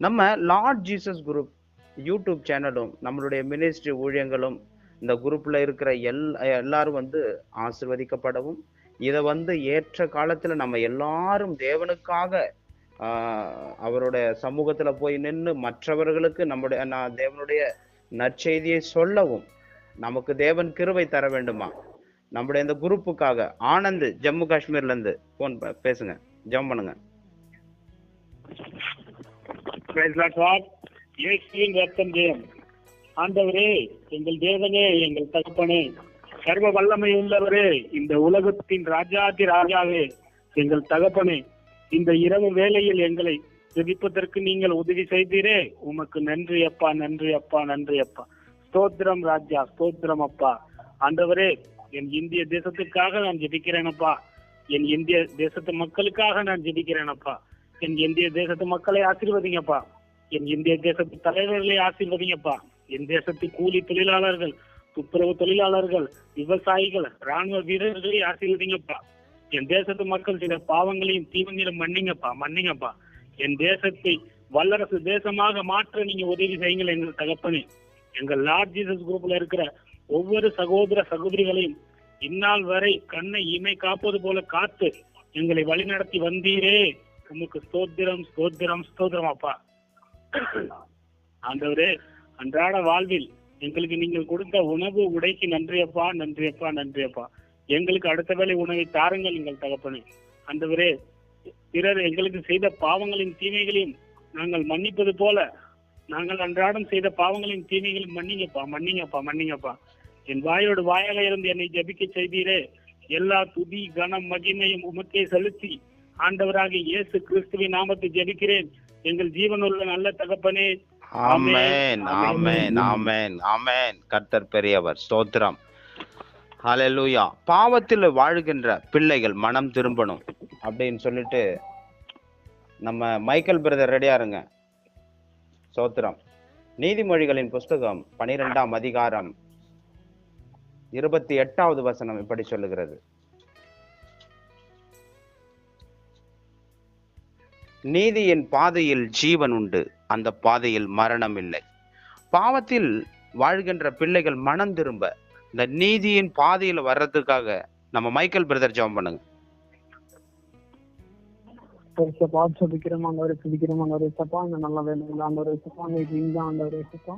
நம்ம Lord Jesus group YouTube சேனலும் நம்மளுடைய மினிஸ்ட்ரி ஊழியங்களும் இந்த குரூப்பில் இருக்கிற எல் எல்லாரும் வந்து ஆசிர்வதிக்கப்படவும் இதை வந்து ஏற்ற காலத்தில் நம்ம எல்லாரும் தேவனுக்காக அவருடைய சமூகத்தில் போய் நின்று மற்றவர்களுக்கு நம்முடைய நான் தேவனுடைய நற்செய்தியை சொல்லவும் நமக்கு தேவன் கிருவை தர வேண்டுமா? நம்முடைய இந்த குரூப்புக்காக ஆனந்த் ஜம்மு காஷ்மீர்லேருந்து ஃபோன் பேசுங்க ஜம் பண்ணுங்க. இயேசுவின் ரத்தம் ஜெயம். ஆண்டவரே எங்கள் தேவனே எங்கள் தகப்பனே சர்வ வல்லமை உள்ளவரே இந்த உலகத்தின் ராஜாதி ராஜாவே எங்கள் தகப்பனே இந்த இரவு வேளையில் எங்களை ஜெபிப்பதற்கு நீங்கள் உதவி செய்தீரே. உமக்கு நன்றி அப்பா நன்றி அப்பா நன்றி அப்பா. ஸ்தோத்திரம் ராஜா ஸ்தோத்திரம் அப்பா. ஆண்டவரே என் இந்திய தேசத்துக்காக நான் ஜெபிக்கிறேனப்பா. என் இந்திய தேசத்து மக்களுக்காக நான் ஜெபிக்கிறேன் அப்பா என் இந்திய தேசத்து மக்களை ஆசீர்வதிங்கப்பா. என் இந்திய தேசத்து தலைவர்களை ஆசீர்வதிங்கப்பா. என் தேசத்து கூலி தொழிலாளர்கள் துப்புரவு தொழிலாளர்கள் விவசாயிகள் ராணுவ வீரர்களை ஆசீர்வதிங்கப்பா. என் தேசத்து மக்கள் சில பாவங்களையும் தீவங்களையும் மன்னிங்கப்பா மன்னிங்கப்பா. என் தேசத்தை வல்லரசு தேசமாக மாற்ற நீங்க உதவி செய்யுங்கள் எங்கள் தகப்பனே. எங்கள் லார்ட் ஜீசஸ் குரூப்ல இருக்கிற ஒவ்வொரு சகோதர சகோதரிகளையும் இந்நாள் வரை கண்ணை இமை காப்பது போல காத்து எங்களை வழிநடத்தி வந்தீரே. உமக்கு ஸ்தோத்திரம் ஸ்தோத்திரம் ஸ்தோத்திரம் அப்பா. ஆண்டவரே அன்றாட வாழ்வில் எங்களுக்கு நீங்கள் கொடுத்த உணவு உடைக்கு நன்றியப்பா நன்றியப்பா நன்றி அப்பா நன்றி அப்பா எங்களுக்கு அடுத்த வேலை உணவை தாருங்கள் எங்கள் தகப்பனே. அந்தவரே பிறர் எங்களுக்கு செய்த பாவங்களின் தீமைகளையும் நாங்கள் மன்னிப்பது போல நாங்கள் அன்றாடம் செய்த பாவங்களின் தீமைகளையும் மன்னிங்கப்பா மன்னிங்கப்பா மன்னிங்கப்பா. என் வாயோடு வாயாக இருந்து என்னை ஜபிக்க செய்தீரே. எல்லா துதி கனம் மகிமையும் உமக்கே செலுத்தி ஆண்டவராகிய இயேசு கிறிஸ்துவின் நாமத்தை ஜெபிக்கிறேன். எங்கள் ஜீவனுள்ள நல்ல தகப்பனே. ஆமென் ஆமென். ஆமென் ஆமென் கர்த்தர் பெரியவர் ஸ்தோத்திரம். ஹalleluya பாவத்தில் வாழ்கின்ற பிள்ளைகள் மனம் திரும்பணும் அப்படின்னு சொல்லிட்டு நம்ம மைக்கேல் பிரதர் ரெடியா இருங்க. ஸ்தோத்திரம். நீதிமொழிகளின் புஸ்தகம் பனிரெண்டாம் அதிகாரம் இருபத்தி எட்டாவது வசனம் இப்படி சொல்லுகிறது. நீதியின் பாதையில் ஜீவன் உண்டு. அந்த பாதையில் மரணம் இல்லை. பாவத்தில் வாழ்கின்ற பிள்ளைகள் மனம் திரும்ப இந்த நீதியின் பாதையில் வர்றதுக்காக நம்ம மைக்கேல் பிரதர் ஜெபம் பண்ணுங்க. அந்த ஒரு ஆண்டவரே துதிக்கிறோம் ஒரு ஏசப்பா இந்த நல்ல வேலையில் ஒரு ஏசப்பா இன்னைக்கு இந்த ஒரு ஏசப்பா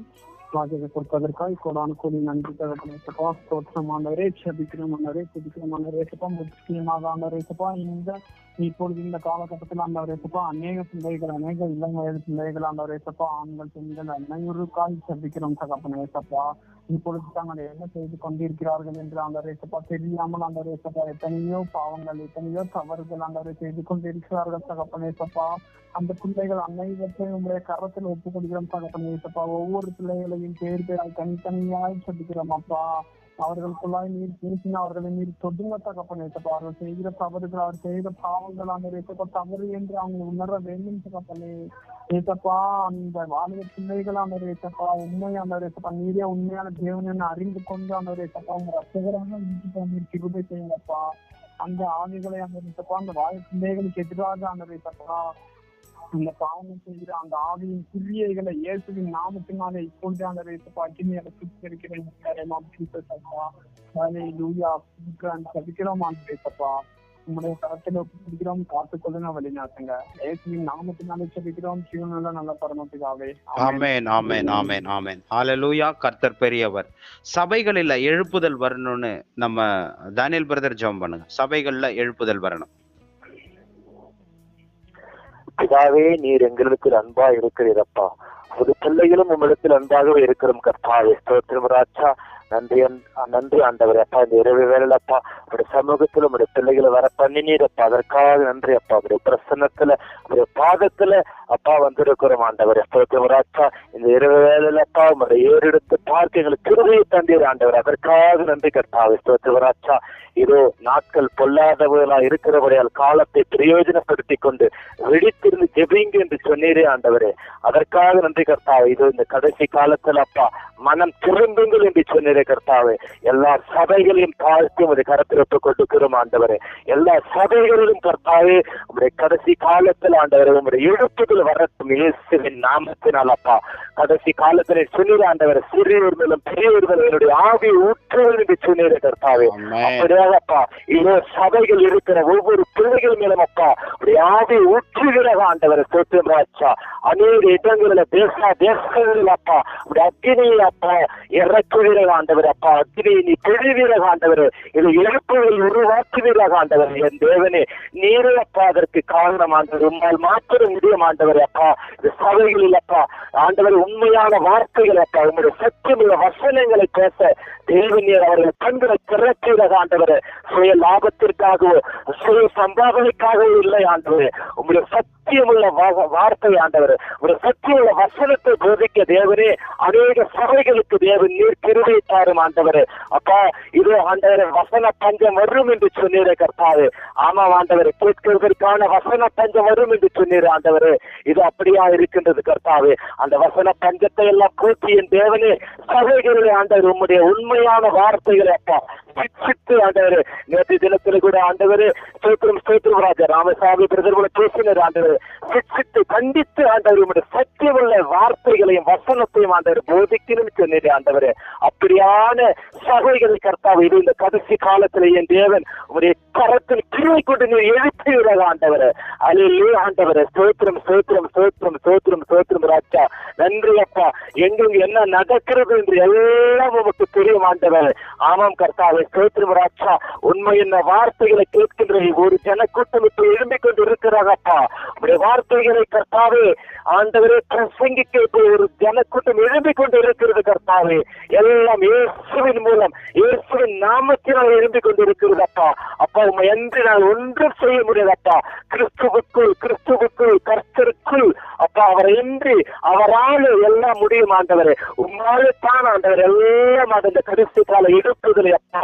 வாஜக கொடுப்பதற்காக கோடான கோடி நன்றி தகப்பன தோற்றம் ஆண்டவரே ஜெபிக்கிறோம் ஆண்டவரே துதிக்கிறோம் ஆண்டவரே ஏசப்பா முக்கியமாக ஆண்டவரே இந்த இப்பொழுது இந்த காலகட்டத்தில் ஆண்டவர் ஏசப்பா அநேக பிள்ளைகள் அநேக இளம் வயது பிள்ளைகள் ஆண்டவர் ஏசப்பா ஆண்கள் பெண்கள் அனைவருக்காய் சபிக்கிறோம் தகப்பன ஏசப்பா இப்பொழுது தாங்கள் என்ன செய்து கொண்டிருக்கிறார்கள் என்று அந்த ரேசப்பா தெரியாமல் அந்த ரேசப்பா எத்தனையோ பாவங்கள் எத்தனையோ தவறுகள் அந்த செய்து கொண்டிருக்கிறார்கள் தகப்பனேசப்பா அந்த பிள்ளைகள் அனைவற்றையும் உங்களுடைய கரத்தில் ஒப்புக் கொடுக்கிறோம் தகப்பனேசப்பா ஒவ்வொரு பிள்ளைகளையும் பேர் பேரால் தனித்தனியாய் சொல்லிக்கிறோம் அப்பா. அவர்கள் குழாய் நீர் பேசின அவர்களை நீர் தொடுங்க தகப்பனேசப்பா அவர்கள் செய்கிற தவறுகள் அவர் செய்த பாவங்கள் அந்த ரேசப்பா தவறு என்று அவங்க உணர வேண்டும் தகப்பனே ஏத்தப்பா அந்த வாலிய பிள்ளைகள் அந்த ரேசப்பா உண்மையான ரேசப்பா நீரே உண்மையான தேவன் அறிந்து கொண்டு அந்த ரேசப்பா உங்க ரசகராக வீட்டுக்கு கிருபை செய்யுங்கப்பா. அந்த ஆவிகளை அந்த ரேசப்பா அந்த வாலிப பிள்ளைகளுக்கு எதிராக அந்த ரேசப்பா அந்த பாவம் செய்கிற அந்த ஆவியின் கிரியைகளை இயேசுவின் நாமத்தினாலே இப்பொழுது அந்த ரேசப்பா அக்கினியாக சுத்திருக்கிறேன் லூயா சபிக்கிறோம் அந்த ரேசப்பா உங்களுடைய கரத்துல பிடிக்கிறோம் காத்துக்கொள்ள வழிநாட்டுங்க இயேசுவின் நாமத்தினாலே சபிக்கிறோம். ஜீவனுள்ள நல்ல பரமத்துக்காவே ஆமேன் ஆமேன் ஆமேன் ஆமேன். ஹalleluya கர்த்தர் பெரியவர். சபைகளில் எழுப்புதல் வரணும்னு நம்ம தானியல் பிரதர் ஜெபம் பண்ணுங்க. சபைகள்ல எழுப்புதல் வரணும். பிதாவே நீர் எங்களுக்கு அன்பா இருக்கிறீரப்பா. ஒரு பிள்ளைகளும் உம்மிடத்தில் அன்பாகவே இருக்கிறோம் கர்த்தாவே ஸ்தோத்திரம் ராஜா நன்றி நன்றி ஆண்டவர் அப்பா. இந்த இரவு வேலையில ஒரு உடைய சமூகத்துல உடைய பிள்ளைகளை வர பண்ணினீரப்பா அதற்காக நன்றி அப்பா. உடைய பிரசன்னத்துல உடைய பாதத்துல அப்பா வந்திருக்கிறோம் ஆண்டவர். ஸ்தோத்திரம் ராஜா இந்த இரவு வேலையில அப்பா உடைய ஏறெடுத்து பார்க்க எங்களுக்கு திருவையை தந்தீர் ஆண்டவர். அதற்காக நன்றி கற்பா ஸ்தோத்திரம் ராஜா இதோ நாட்கள் பொல்லாதவர்களா இருக்கிறவரையால் காலத்தை பிரயோஜனப்படுத்திக் கொண்டு விழித்திருந்து ஜெபிங்க என்று சொன்னீரே ஆண்டவரே. அதற்காக நன்றி கர்த்தாவே. இதோ இந்த கடைசி காலத்தில் அப்பா மனம் திரும்புங்கள் என்று சொன்னீரே கர்த்தாவே. எல்லா சபைகளையும் தாழ்த்தி உடைய கரத்தில் ஒப்புக் கொடுக்கிறோம் ஆண்டவரே. எல்லா சபைகளிலும் கர்த்தாவே உங்களுடைய கடைசி காலத்தில் ஆண்டவரே உங்களுடைய எழுப்புதல் வரட்டும் இயேசுவின் நாமத்தினால் அப்பா. கடைசி காலத்தில் சொன்னீர் ஆண்டவரே சிறியோர் மேலும் பெரியவர் மேலும் என்னுடைய ஆவி ஊற்றுவது என்று சொன்னீரே கர்த்தாவே. ஆமென். அப்படியாக அப்பா இதோ சபைகள் இருக்கிற ஒவ்வொரு பிள்ளைகள் மேலும் அப்பா வியாதி ஆவி ஆண்டவர் ஆண்டவரை சோத்திரம் ராஜா. அநேக இடங்களில் தேச தேசங்களில் அப்பா உடைய அக்கினியை அப்பா இறக்குகிற ஆண்டவர் அப்பா. அக்னியை நீ பெழுகிற ஆண்டவர் இது எழுப்புகள் உருவாக்குவீராக ஆண்டவர் என் தேவனே. நீரே அப்பா அதற்கு காரணம் ஆண்டவர். உம்மால் மாற்ற முடியும் ஆண்டவர் அப்பா. இந்த சபைகளில் அப்பா ஆண்டவர் உண்மையான வார்த்தைகள் அப்பா உங்களுடைய சத்தியமுள்ள வசனங்களை பேச தேவநீர் அவர்கள் கண்களை திறக்கிறது ஆண்டவர். ஆண்டவர் சுய லாபத்திற்காகவோ சுய சம்பாதனைக்காகவோ இல்லை ஆண்டவர். உங்களுடைய சத்தியமுள்ள வார்த்தை ஆண்டவர். ஒரு சத்தியமுள்ள வசனத்தை போதிக்க தேவனே அநேக சபைகளுக்கு தேவன் நீர் கிருபை தாரும் ஆண்டவர். அப்பா இது ஆண்டவர் வசன பஞ்சம் வரும் என்று சொன்னீரே கர்த்தாரு ஆமா ஆண்டவர் கேட்கிறதற்கான வசன பஞ்சம் வரும் என்று சொன்னீர் ஆண்டவர். இது அப்படியா இருக்கின்றது கர்த்தாவே. அந்த வசன பஞ்சத்தை எல்லாம் பூர்த்தி என் தேவனே. சபைகளிலே ஆண்டவர் உம்முடைய உண்மையான வார்த்தைகளை அப்பா சிக்ஷித்து ஆண்டவர் நேற்று தினத்தில் கூட ஆண்டவர் ஸ்தோத்திரம் ஸ்தோத்திரம் ராஜா ராமசாமி பிரதர் கூட பேசினார் ஆண்டவர். சிக்ஷித்து கண்டித்து ஆண்டவர் சத்தியமுள்ள வார்த்தைகளையும் வசனத்தையும் ஆண்டவர் போதிக்கணும்னு சொன்னீர் ஆண்டவர். அப்படியான சபைகளை கர்த்தாவை இது இந்த கடைசி காலத்துல என் தேவன் உங்களுடைய கரத்தில் கிருவை கொண்டு நீர் எழுப்புகிறார் ஆண்டவர். அலையிலே ஆண்டவர் ஸ்தோத்திரம் ஸ்தோத்திரம் ஸ்தோத்திரம் ஸ்தோத்திரம் ஸ்தோத்திரம் ராஜா. நன்றி அப்பா. எங்கெங்க என்ன நடக்கிறது என்று எல்லாம் உமக்கு தெரியும் ஆண்டவர். ஆமாம் கர்த்தாவை ஸ்தோத்திரம் ராஜா. உண்மை என்ன வார்த்தைகளை கேட்கின்ற ஒரு ஜனக்கூட்டம் இப்ப எழும்பிக் கொண்டு இருக்கிறாங்க அப்பா உடைய வார்த்தைகளை கர்த்தாவே ஆண்டவரே பிரசங்கிக்க இப்போ ஒரு கூட்டம் எழும்பிக் கொண்டு இருக்கிறது கர்த்தாவே. எல்லாம் இயேசுவின் மூலம் இயேசுவின் நாமத்தினால் எழும்பிக் கொண்டு இருக்கிறது அப்பா. அப்பா உண்மை என்று நான் ஒன்றும் செய்ய முடியாது அப்பா கிறிஸ்துவுக்குள் கிறிஸ்துவுக்குள் கர்த்தருக்குள் அப்பா அவரை இன்றி அவரால் எல்லாம் முடியும் ஆண்டவரே. உம்மாலே தான் ஆண்டவர் எல்லாம் அது கடைசி கால எடுப்பதில்லை அப்பா.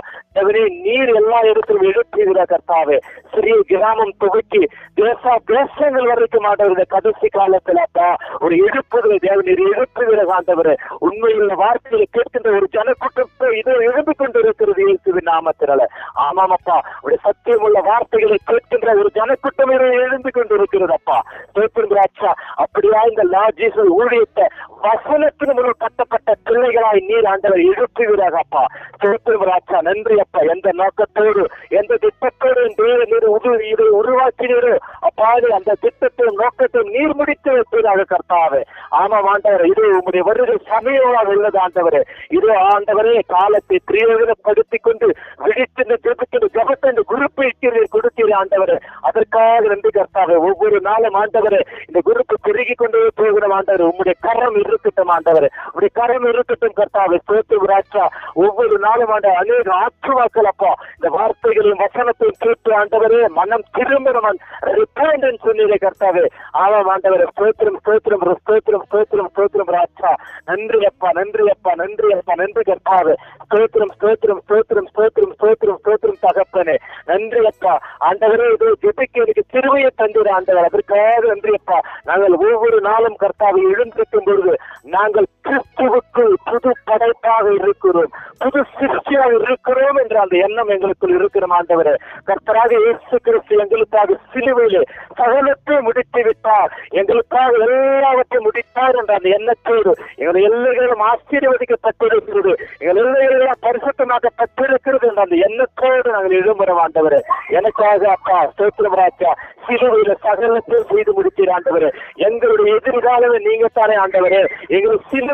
நீ நீர் எல்லா இடத்திலும் எழுப்புகிற கர்த்தாவே. சிறிய கிராமம் துவக்கி தேசா தேசங்கள் வரைக்கும் ஆண்டவர் கடைசி காலத்தில் அப்பா ஒரு எழுப்புதலை தேவனீர் எழுப்புகிற ஆண்டவர் உண்மையில் வார்த்தையை கேட்கின்ற ஒரு ஜனக்கூட்டத்தை இது எழுந்து கொண்டிருக்கிறது இயேசுவின் நாமத்தினால. ஆமாம் அப்பா உடைய சத்தியம் உள்ள வார்த்தைகளை கேட்கின்ற ஒரு ஜனக்கூட்டம் எழுந்து கொண்டிருக்கிறது அப்பா. ஸ்தோத்திரம் அப்படியா இந்த லா ஜீசஸ் ஊழியத்தை வசனத்தின் மூலம் கட்டப்பட்ட பிள்ளைகளாய் நீர் ஆண்டவர் எழுப்புகிறார் அப்பா. ஸ்தோத்திரம் நன்றி அப்பா. எந்த நோக்கத்தோடு எந்த திட்டத்தோடு நீர் நீர் உரு இதை உருவாக்கினீர் அப்பாடு அந்த திட்டத்தையும் நோக்கத்தை நீர் முடித்து வைப்பதாக கர்த்தாவே. ஆமாம் ஆண்டவர் இது உங்களுடைய வருகை சமயமாக உள்ளது ஆண்டவரே. இது ஆண்டவரே காலத்தை பிரயோஜனப்படுத்திக் கொண்டு விழித்து ஜெபித்து ஜபத்தை இந்த குருப்பை கொடுத்தீர் ஆண்டவரே. அதற்காக நன்றி கர்த்தாவே. ஒவ்வொரு நாளும் ஆண்டவரே இந்த குருப்பு பெருகி கொண்டே போகிற ஆண்டவர். உங்களுடைய கரம் இருக்கட்டும் ஆண்டவர். உங்களுடைய கரம் இருக்கட்டும் கர்த்தாவே. சோத்து ராஜா ஒவ்வொரு நாளும் ஆண்ட அநேக ஆற்றுவாக்கள் அப்பா. இந்த வார்த்தைகளையும் வசனத்தை கேட்டு ஆண்டவரே மனம் திரும்பணும் ரிப்பேண்ட் சொன்னீரே கர்த்தாவே. ஆமாம் ஆண்டவரே ஸ்தோத்திரம் ஸ்தோத்திரம் ஸ்தோத்திரம் ஸ்தோத்திரம் ஸ்தோத்திரம் ராஜா. நன்றி அப்பா நன்றி அப்பா நன்றி அப்பா நன்றி கர்த்தாவே. ஸ்தோத்திரம் ஸ்தோத்திரம் ஸ்தோத்திரம் ஸ்தோத்திரம் ஸ்தோத்திரம் ஸ்தோத்திரம் தகப்பனே. நன்றி அப்பா. ஆண்டவரே இது ஜெபிக்க எனக்கு திருவையை தந்தீர் ஆண்டவர். அதற்காக நன்றி அப்பா. நாங்கள் ஒவ்வொரு நாளும் கர்த்தாவை எழுந்திருக்கும் பொழுது நாங்கள் கிறிஸ்துவுக்குள் புது படைப்பாக இருக்கிறோம். புது சிருஷ்டியாக இருக்கிறோம் என்ற அந்த எண்ணம் எங்களுக்குள் இருக்கிற ஆண்டவர். கர்த்தராக இயேசு கிறிஸ்து எங்களுக்காக சிலுவையிலே சகலத்தை முடித்து விட்டார். எங்களுக்காக எல்லாவற்றையும் முடித்தார் என்ற அந்த எண்ணத்தோடு எங்கள் எல்லைகளும் ஆச்சரியவதிக்கப்பட்டிருக்கிறது எங்கள் எல்லைகளெல்லாம் பரிசுத்தமாக்கப்பட்டிருக்கிறது என்ற அந்த எண்ணத்தோடு நாங்கள் எழும்புறோம் ஆண்டவர். எனக்காக அப்பா ஸ்தோத்திரம் ராஜா சிலுவையில சகலத்தை செய்து முடித்தீர் ஆண்டவர். எங்களுடைய எதிர்காலமே நீங்க தானே ஆண்டவரே. எங்களுக்கு சிலுவையில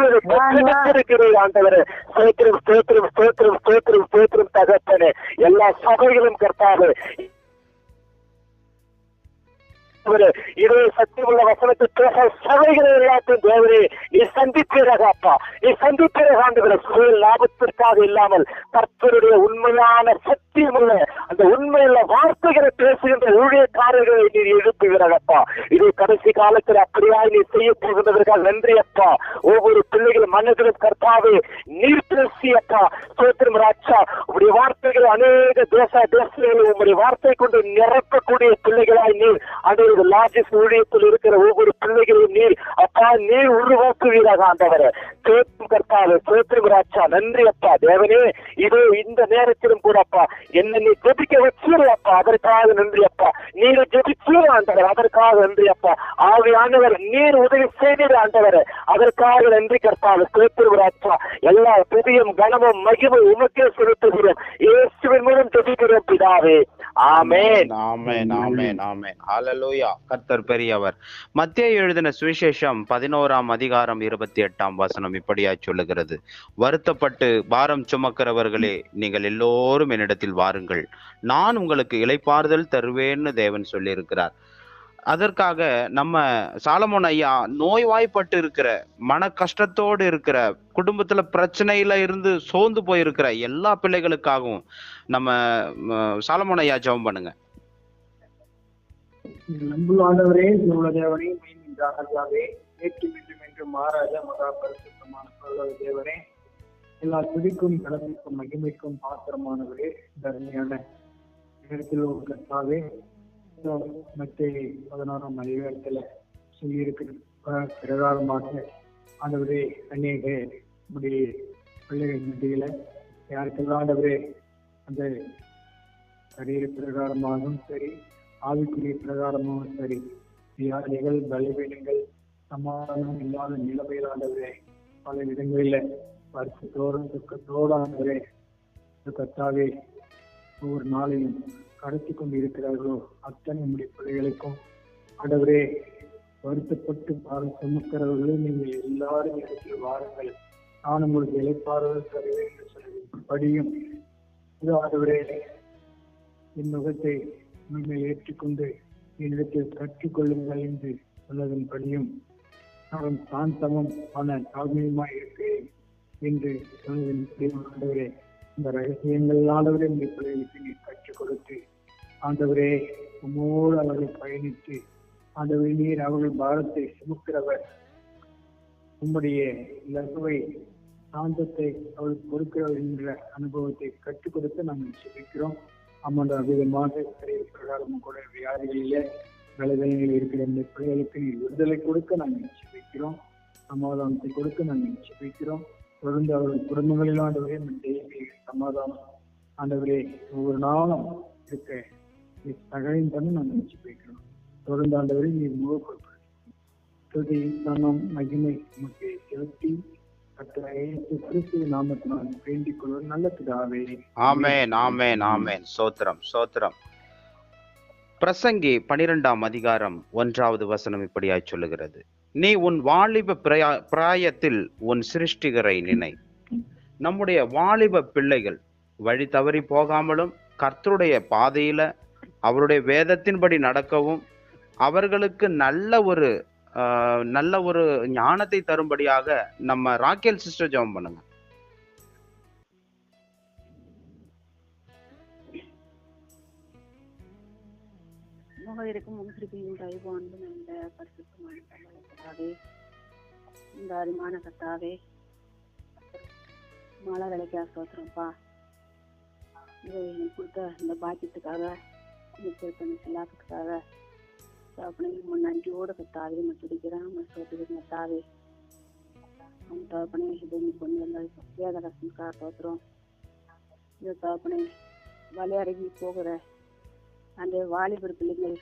ஸ்தோத்திரம் ஸ்தோத்திரம் ஸ்தோத்திரம் ஸ்தோத்திரம் தகப்பனே. எல்லா சபைகளும் கர்த்தாவே இதே சத்தியமுள்ள வசனத்தை பேச சபைகளை எல்லாத்தையும் தேவரே நீ சந்திப்பீராக அப்பா நீ சந்திப்பீராக ஆண்டவரே சுய லாபத்திற்காக இல்லாமல் கர்த்தருடைய உண்மையான சத்தியமுள்ள அந்த உண்மையுள்ள வார்த்தைகளை பேசுகின்ற ஊழியக்காரர்களை நீர் எழுப்புகிறார் இது கடைசி காலத்தில் அப்படியாய் நீ செய்ய போகின்றதற்காக நன்றி அப்பா ஒவ்வொரு பிள்ளைகள் மனதிலும் கர்த்தாவே நீர் பேசி அப்பா சோத்திரம் ராஜா உங்களுடைய வார்த்தைகள் அநேக தேச தேசங்களில் உங்களுடைய வார்த்தை கொண்டு நிரப்பக்கூடிய பிள்ளைகளாய் நீர் எங்களுடைய லாஜிஸ் ஊழியத்தில் இருக்கிற ஒவ்வொரு பிள்ளைகளையும் நீர் அப்பா நீர் உருவாக்குவீராக ஆண்டவரே. சோத்திரம் கர்த்தாவே சோத்திரம் ராஜா நன்றி அப்பா. தேவனே இதோ இந்த நேரத்திலும் கூட அப்பா என்ன நீ ஜெபிக்க வச்சீரு அப்பா. அதற்காக நன்றி அப்பா. நீர் ஜெபிச்சீரு ஆண்டவர். அதற்காக நன்றி அப்பா. ஆவியானவர் நீர் உதவி செய்தீர் ஆண்டவர். அதற்காக நன்றி கர்த்தாவே சோத்திரம் ராஜா. எல்லா பெரியும் கனமும் மகிமை உமக்கே செலுத்துகிறோம். இயேசுவின் மூலம் ஜெபிக்கிறோம் பிதாவே. ஆமேன். ஆமேன் ஆமேன் ஆமேன். ஹalleluya கர்த்தர் பெரியவர். மத்திய எழுதின சுவிசேஷம் பதினோராம் அதிகாரம் இருபத்தி எட்டாம் வசனம் இப்படியா சொல்லுகிறது. வருத்தப்பட்டு பாரம் சுமக்கிறவர்களே நீங்கள் எல்லோரும் என்னிடத்தில் வாருங்கள். நான் உங்களுக்கு இளைப்பாறுதல் தருவேன்னு தேவன் சொல்லியிருக்கிறார். அதற்காக நம்ம சாலமோன் ஐயா நோய்வாய்ப்பட்டு இருக்கிற மன கஷ்டத்தோடு இருக்கிற குடும்பத்துல பிரச்சனையில இருந்து சோர்ந்து போயிருக்கிற எல்லா பிள்ளைகளுக்காகவும் நம்ம சாலமோன் ஐயா ஜெபம் பண்ணுங்க. அன்புள்ள ஆண்டவரே தேவனே மீன் ராஜாவே நேற்று மீண்டும் என்று மாறாத மகா பரிசுத்தமான தேவரே தேவனே எல்லா துடிக்கும் கடமைக்கும் மகிமைக்கும் பாத்திரமானவரே தர்மையான நேரத்தில் ஒரு கர்த்தாவே மற்ற மத்திய பதினாறாம் அதிகாரத்துல சொல்லியிருக்கிற பிரகாரமாக ஆண்டவரே அநேக நம்முடைய பிள்ளைகள் மத்தியில யாருக்கெல்லாம் ஆண்டவரே அந்த சரீர பிரகாரமாகவும் சரி ஆவிக்குரிய பிரகாரமும் சரி. வியாதிகள் பலவீனங்கள் சமாதானம் இல்லாத நிலைமையிலாண்டவரே பல இடங்களில் வருஷத்தோறும் துக்கத்தோடு ஆண்டவரே இந்த ஒவ்வொரு நாளையும் கடத்தி கொண்டு இருக்கிறார்களோ அத்தனை நம்முடைய பிள்ளைகளுக்கும். ஆண்டவரே வருத்தப்பட்டு பாரம் சுமக்கிறவர்களே நீங்கள் எல்லாரும் இடத்தில் வாருங்கள். நான் உங்களுக்கு இழைப்பாறுதல் தருவேன் என்று சொல்லி படியும். இது ஆண்டவரே என் முகத்தை நம்மை ஏற்றுக்கொண்டு என்னிடத்தில் கற்றுக்கொள்ளுங்கள் என்று சொன்னதன்படியும் நான் சாந்தமும் ஆன தாழ்மையுமாய் இருக்கிறேன் என்று சொன்னதன் ஆண்டவரே இந்த ரகசியங்கள் ஆண்டவரே இந்த பிள்ளைகளுக்கு நீர் கற்றுக் கொடுத்து ஆண்டவரே உமோடு அவர்கள் பயணித்து ஆண்டவரே நீர் அவர்கள் பாரத்தை சுமக்கிறவர். உம்முடைய லகுவை சாந்தத்தை அவளுக்கு கொடுக்கிறவர் என்ற அனுபவத்தை கற்றுக் கொடுத்து நாங்கள் சிரிக்கிறோம் அம்மன் அதிகமாக பிரகாரமும் கூட வியாதிகளிலே வேலைகளில் இருக்கிற இந்த பிள்ளைகளுக்கு நீர் விடுதலை கொடுக்க நாங்கள் சிரிக்கிறோம் சமாதானத்தை கொடுக்க நாங்கள் சிரிக்கிறோம் தொடர்ந்து அவர்கள் குடும்பங்களில் ஆண்டவரே இந்த தெய்வீக சமாதானம் ஆண்டவரே ஒவ்வொரு நாளும் இருக்க நீர் பண்ணி நாங்கள் சிரிக்கிறோம் தொடர்ந்து ஆண்டவரே நீர் முக துதி மகிமை உமக்கு செலுத்தி சோத்திரம் சோத்திரம். பிரசங்கி பனிரெண்டாம் அதிகாரம் ஒன்றாவது வசனம் இப்படியாய் சொல்லுகிறது. நீ உன் வாலிப பிரயா பிராயத்தில் உன் சிருஷ்டிகரை நினை. நம்முடைய வாலிப பிள்ளைகள் வழி தவறி போகாமலும் கர்த்தருடைய பாதையில அவருடைய வேதத்தின்படி நடக்கவும் அவர்களுக்கு நல்ல ஒரு நல்ல ஒரு ஞானத்தை தரும்படியாக நம்ம ராக்கேல் சிஸ்டர் ஜெபம் பண்ணுங்க. முகவிற்கும் முன்கிருப்பையும் தயவு அன்பு நல்ல பரிசுத்தமான பரலோக கர்த்தாவே இந்த அருமான கத்தாவே மழை விலைக்கா சோத்திரம்ப்பா இதை எனக்கு கொடுத்த இந்த பாக்கியத்துக்காக எனக்கு பண்ண சிலாக்கத்துக்காக தகப்பனே உன் நன்றியோட கத்தாவே நான் துடிக்கிறேன் உன் சோத்துக்கு கத்தாவே அவன் தகப்பனே இது நீ கொண்டு வந்த வேத ரசனுக்காக சோத்திரம் இது தகப்பனே வலையடங்கி போகிற. அந்த வாலிபர் பிள்ளைகள்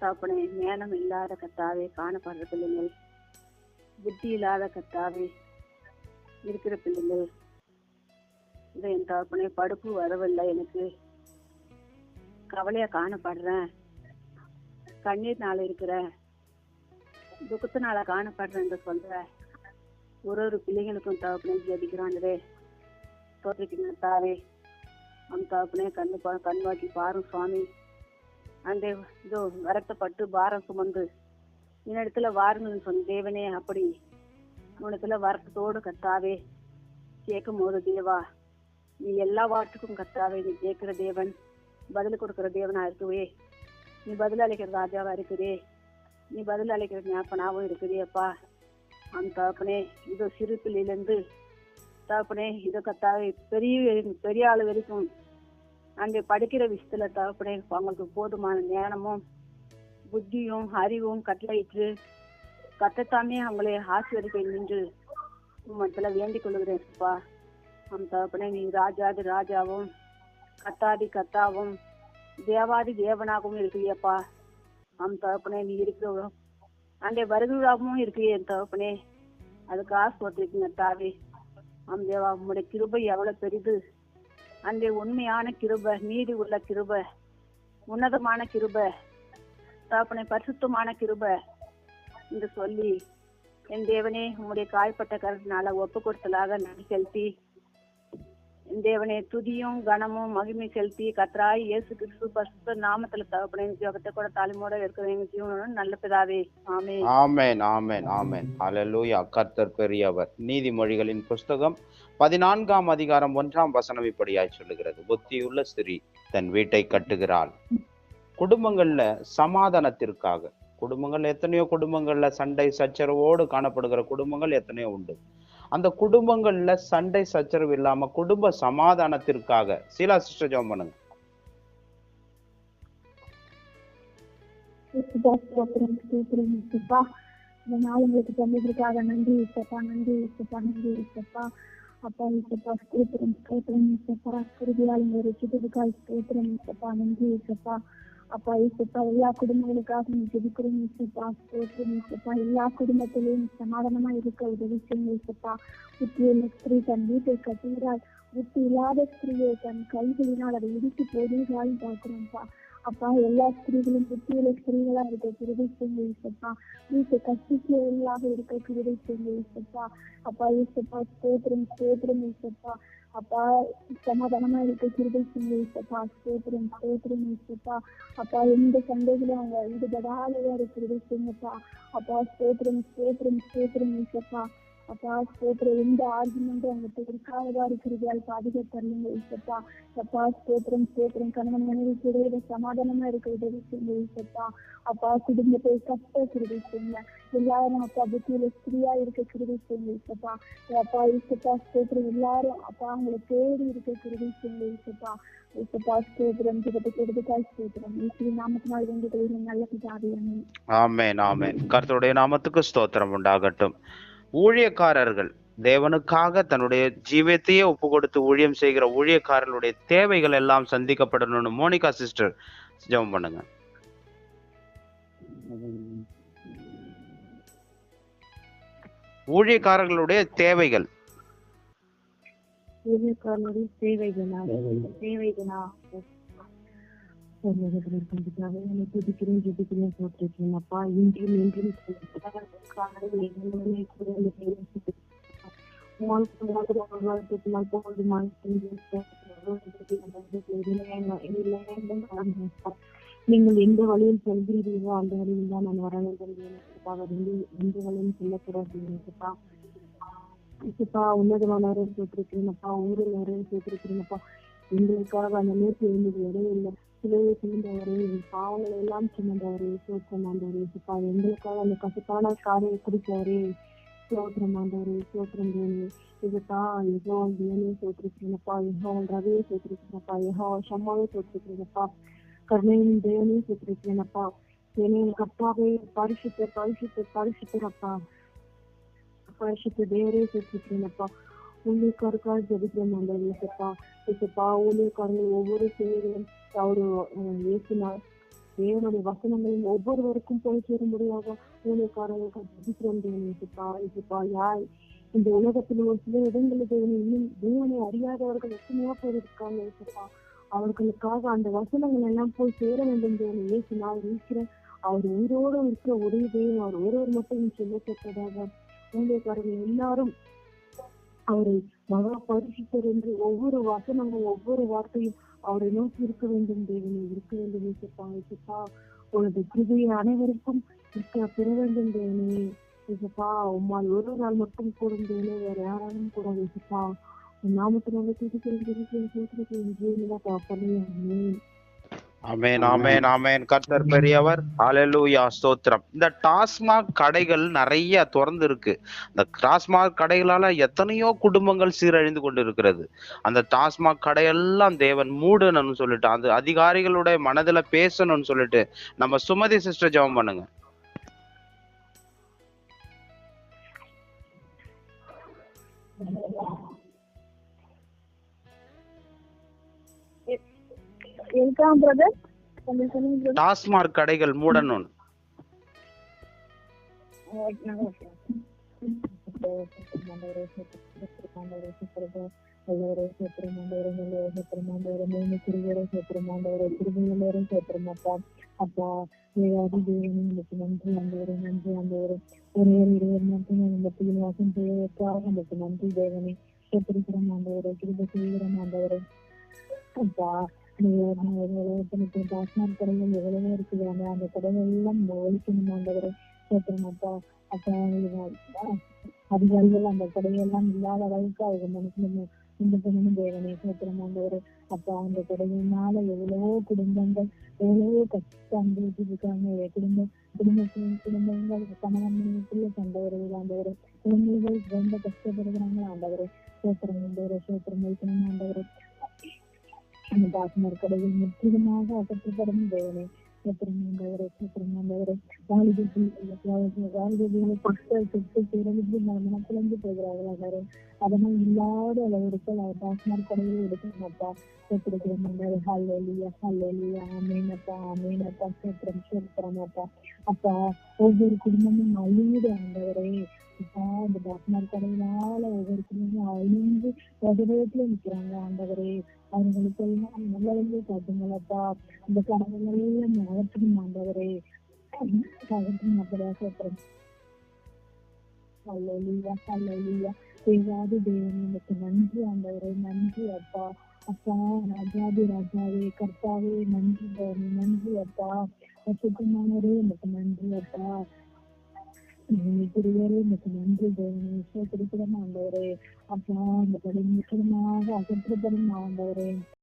தகப்பனே மேலம் இல்லாத கத்தாவே காணப்படுற பிள்ளைகள் புத்தி இல்லாத கத்தாவே இருக்கிற பிள்ளைகள். இதை என் தகப்பனே படுப்பு வரவில்லை எனக்கு. கவலையா காணப்படுறேன். கண்ணீர்னால இருக்கிற துக்கத்தினால காணப்படுறேன் என்று சொல்ற ஒரு ஒரு பிள்ளைங்களுக்கும் தகப்பனே ஜெபிக்கிறாங்களே தோற்றிக்கு தாவே அந்த தகப்பனே கண்ணு பா கண் வாக்கி சுவாமி. அந்த இதோ வருத்தப்பட்டு பாரம் சுமந்து என்னிடத்துல வாருங்கன்னு சொன்ன தேவனே அப்படி உனத்துல வரத்தோடு கத்தாவே. கேட்கும் போது தேவா நீ எல்லா வாட்டுக்கும் கத்தாவே. நீ கேட்கிற தேவன் பதில் கொடுக்கிற தேவனா இருக்குவே நீ பதில் அளிக்கிற ராஜாவா இருக்குதே? நீ பதில் அளிக்கிற ஞாபனாவும் இருக்குதே? அப்பா அந்த தகப்பனே இதோ சிறு பிள்ளையிலேருந்து தகப்பனே இதோ கத்தாவே பெரிய பெரிய ஆள் வரைக்கும் அங்கே படிக்கிற விஷயத்துல தகப்பனே அவங்களுக்கு போதுமான ஞானமும் புத்தியும் அறிவும் கட்டளையிட்டு கத்தத்தாமே அவங்களை ஆசீர்வதிக்க நின்று உம்மத்துல வேண்டிக் கொள்கிறேன் அப்பா. அந்த தகப்பனே நீ ராஜாதி ராஜாவும் கத்தாதி கத்தாவும் தேவாதி தேவனாகவும் இருக்கிறியப்பா. அந்த தகப்பனே நீ இருக்கிற அங்கே வருகிறாகவும் இருக்கிறியே என் தகப்பனே. அதுக்காக ஆஸ்பத்திரிக்குங்க தாவே. ஆம் தேவா உங்களுடைய கிருபை எவ்வளவு பெரிது. அங்கே உண்மையான கிருபை நீதி உள்ள கிருபை உன்னதமான கிருபை தகப்பனை பரிசுத்தமான கிருபை என்று சொல்லி என் தேவனே உங்களுடைய காய்ப்பட்ட கருத்தினால ஒப்பு கொடுத்தலாக நன்றி செலுத்தி தேவனே துதியும் கனமும் மகிமை செலுத்தி கத்ராய் இயேசு கிறிஸ்து பரிசுத்த நாமத்துல தகப்பனே ஜோகத்தை கூட தாலிமோட இருக்கிற எங்க நல்ல பிதாவே. ஆமே ஆமேன் ஆமேன் ஆமேன். அலலூயா கர்த்தர் பெரியவர். நீதிமொழிகளின் புஸ்தகம் பதினான்காம் அதிகாரம் ஒன்றாம் வசனம் இப்படியாய் சொல்லுகிறது. புத்தியுள்ள ஸ்திரீ தன் வீட்டை கட்டுகிறாள். குடும்பங்கள்ல சமாதானத்திற்காக. குடும்பங்கள் எத்தனையோ குடும்பங்கள்ல சண்டை சச்சரவோடு காணப்படுகிற குடும்பங்கள் எத்தனையோ உண்டு. அந்த குடும்பங்கள்ல சண்டை சச்சரவு இல்லாம குடும்ப சமாதானத்திற்காக. சீலா சிஸ்டர் ஜோம் பண்ணுங்க. இந்த நாள் உங்களுக்கு நன்றி இசப்பா நன்றி இசப்பா நன்றி இசப்பா அப்பா இசப்பா ஸ்தோத்திரம் ஸ்தோத்திரம் இசப்பா உங்களை ரசித்ததுக்காக ஸ்தோத்திரம் இசப்பா நன்றி இசப்பா அப்பா இசப்பா எல்லா குடும்பங்களுக்காக நீ ஜெபிக்கிறோம் இசப்பா ஸ்தோத்திரம் இசப்பா எல்லா குடும்பத்திலையும் சமாதானமா இருக்க உதவி செய்யும் இசப்பா புத்தியுள்ள ஸ்திரீ தன் வீட்டை கட்டுகிறாள். புத்தி இல்லாத ஸ்திரீயை தன் கைகளினால் அதை இடித்து போடுகிறாள் பார்க்கிறோம்ப்பா. அப்பா எல்லா ஸ்திரீகளும் புத்தியில ஸ்திரீகளா இருக்க கிருதை செய்யுங்க இசப்பா வீட்டை கட்டிக்கலாக இருக்க கிருதை செய்யுங்க இசப்பா அப்பா இசப்பா ஸ்தோத்திரம் ஸ்தோத்திரம் இசப்பா அப்பா சமாதானமா இருக்க கிருபை செய்யுங்க இசப்பா ஸ்தோத்திரம் ஸ்தோத்திரம் இசப்பா அப்பா எந்த சண்டைகளும் அவங்க ஈடுபடாதவா இருக்கிறது செய்யுங்கப்பா அப்பா ஸ்தோத்திரம் ஸ்தோத்திரம் ஸ்தோத்திரம் இசப்பா அப்பா ஸ்தோத்திரம் எந்த ஆர்குமெண்ட்டும் அவங்ககிட்ட இருக்காததா பாதிக்க பாதுகாத்தரலுங்க ஈசப்பா அப்பா ஸ்தோத்திரம் ஸ்தோத்திரம் கணவன் மனைவி கிடையாது சமாதானமா இருக்க உதவி செய்யுங்க இசப்பா. அப்பா குடும்பத்தை கட்ட கிருதி செய்யுங்க. எல்லாரும் அப்பா புத்தியில ஸ்திரியா இருக்க கிருதி செய்யுங்க இசப்பா. அப்பா ஈசப்பா ஸ்தோத்திரம் எல்லாரும் அப்பா அவங்களை தேடி இருக்க கிருதி செய்யுங்க ஈசப்பா இசப்பா ஸ்தோத்திரம் கிட்டத்தட்ட கெடுத்துக்காய் ஸ்தோத்திரம். ஈஸ்வரி நாமத்தினால் வேண்டிய நல்ல பிதாவியமே ஆமென் ஆமென். கர்த்தருடைய நாமத்துக்கு ஸ்தோத்திரம் உண்டாகட்டும். ஊழியக்காரர்கள் தேவனுக்காக தன்னுடைய ஜீவத்தையே ஒப்பு கொடுத்து ஊழியம் செய்கிற ஊழியக்காரர்களுடைய தேவைகள் எல்லாம் சந்திக்கப்படணும்னு மோனிகா சிஸ்டர் ஜெபம் பண்ணுங்க. ஊழியக்காரர்களுடைய தேவைகள். என்னை துதிக்கிறேன் போட்டிருக்கேன் அப்பா இன்றும் என்றும் நீங்கள் எந்த வழியில் செல்கிறீர்களோ அந்த வழியில் தான் நான் வர வேண்டும் எனக்காக எந்த வழியும் செல்லக்கூடாது எனக்குப்பா இசப்பா உன்னதமானவரை சேர்த்திருக்கிறேனப்பா ஊரில் வரையும் சேர்த்திருக்கிறேனப்பா எங்களுக்காக அந்த நேற்று இருந்தது இல்லை. சிலையை சுமந்தவரே என் பாவங்களை எல்லாம் சுமந்தவரே சோத்திரம் ஆண்டவரே இசப்பா எங்களுக்காக அந்த கசப்பான காரியை குடித்தவரே சோத்திரம் ஆண்டவரே சோத்திரம் தேவனே. இதுப்பா யெகோ தேவனே சோத்திருக்கிறேனப்பா யெகோ ரவியை சோத்திருக்கிறேனப்பா யெகோ ஷம்மாவை சோத்திருக்கிறேனப்பா கருணையின் தேவனே சோத்திருக்கிறேனப்பா என்னை கப்பாவே பரிசுத்த பரிசுத்த பரிசுத்தரப்பா பரிசுத்த தேவரே சேர்த்துக்கிறேனப்பா ஊழியக்காரருக்காக ஜெபிக்கிறேன் அந்த இயேசப்பா இயேசப்பா ஊழியக்காரங்கள் ஒவ்வொரு செயல்களும் அவரு இயேசுனார் தேவனுடைய வசனங்களும் ஒவ்வொருவருக்கும் போய் சேரும்படியாக ஊழியக்காரர்களுக்கு ஜெபிக்கிறேன் தேவன் இயேசப்பா இயேசப்பா யார் இந்த உலகத்தில் ஒரு சில இடங்களில் தேவனை இன்னும் தேவனை அறியாதவர்கள் எத்தனையோ பேர் இருக்காங்க இயேசப்பா அவர்களுக்காக அந்த வசனங்கள் எல்லாம் போய் சேர வேண்டும் தேவனை இயேசு நான் இருக்கிறேன் அவர் உயிரோடு இருக்கிற ஒரே தேவன் அவர் ஒருவர் மட்டும் சொல்லத்தக்கதாக ஊழியக்காரர்கள் எல்லாரும் அவரை மகா பரிசுத்தர் என்று ஒவ்வொரு வசனமும் ஒவ்வொரு வார்த்தையும் அவரை நோக்கி இருக்க வேண்டும் தேவனை இருக்க வேண்டும் இசப்பா இசப்பா உனது கிருபையை அனைவருக்கும் இருக்க பெற வேண்டும் தேவனையே இசப்பா உம்மால் ஒரு நாள் மட்டும் கூடும் வேற யாராலும் கூடாது இசப்பா நாமத்தினால துதிக்கிறேன் பாப்பனே ஆமென் ஆமென். ஆமென் ஆமென். கர்த்தர் பெரியவர் ஹalleluya ஸ்தோத்திரம். இந்த டாஸ்மாக் கடைகள் நிறைய திறந்து இருக்கு இந்த டாஸ்மாக் கடைகளால எத்தனையோ குடும்பங்கள் சீரழிந்து கொண்டு இருக்கிறது அந்த டாஸ்மாக் கடையெல்லாம் தேவன் மூடணும்னு சொல்லிட்டு அந்த அதிகாரிகளுடைய மனதுல பேசணும்னு சொல்லிட்டு நம்ம சுமதி சிஸ்டர் ஜெபம் பண்ணுங்க. இருக்கான் பிரதர். டாஸ்மாக் கடைகள் மூடணும் அப்பா ஏதாவது தேவனே உங்களுக்கு நன்றி ஆண்டவரே நன்றி ஆண்டவரே ஒரே இருவர் மட்டும் செய்வதற்காக உங்களுக்கு நன்றி தேவனே சோத்திரிக்கிறோம் ஆண்டவரே கிருப செய்கிறோம் ஆண்டவரே அப்பா டாஸ்மாக் கடைகள் எவ்வளவோ இருக்குது அந்த அந்த கடைகள் எல்லாம் ஒழிக்கணும் ஆண்டவரே சோத்திரம் அப்பா அதிகாரிகள் அந்த கடையெல்லாம் இல்லாத அளவுக்கு அவங்க மனசுல இந்த பண்ணணும் தேவனே சோத்திரம் ஆண்டவரே அப்பா அந்த கடையினால எவ்வளவோ குடும்பங்கள் எவ்வளவோ கஷ்டம் அனுபவிச்சிருக்காங்க குடும்ப குடும்பத்தின் குடும்பங்கள் கணவன் மனைவிக்குள்ள சண்டை வருவது ஆண்டவரே குழந்தைகள் ரொம்ப கஷ்டப்படுகிறாங்க ஆண்டவர் சோத்திரம் ஆண்டவர் சோத்திரம் வைக்கணும் ஆண்டவர் அந்த டாக்டர் கடையில் முற்றிலுமாக அகற்றப்படும் தேவனே சத்திரமாண்டவரே போகிறார்கள் அதனால் இல்லாத அளவிற்கு டாக்டர் கடையில் எடுக்கமாட்டா சத்திரக்கிறோம் ஹல்லேலியா ஹல்லேலியா அப்பா அப்பா. ஒவ்வொரு குடும்பமும் அழியுது ஆண்டவரே அந்த இந்த டாக்டர் கடையினால ஒவ்வொரு குடும்பமும் அழிந்து உதவத்துல நிக்கிறாங்க ஆண்டவரே. அவர்களுக்கெல்லாம் எல்லாம் நல்லதே காட்டுங்களப்பா இந்த கடவுள் எல்லாம் அகற்றணும் ஆண்டவரே அகற்றும் அப்படியா சோத்திரம் அல்லா அல்லா தேவாதி தேவனே நன்றி ஆண்டவரே நன்றி அப்பா அப்பா ராஜாதி ராஜாவே கர்த்தாவே நன்றி தேவனே நன்றி அப்பா சுத்தமானவரே எனக்கு நன்றி அப்பா குருவரே எனக்கு நன்றி. தேவனே சோத்திரிக்கிறோம் ஆண்டவரே அப்பா இந்த கடை முற்றிலுமாக அகற்றப்படும் ஆண்டவரே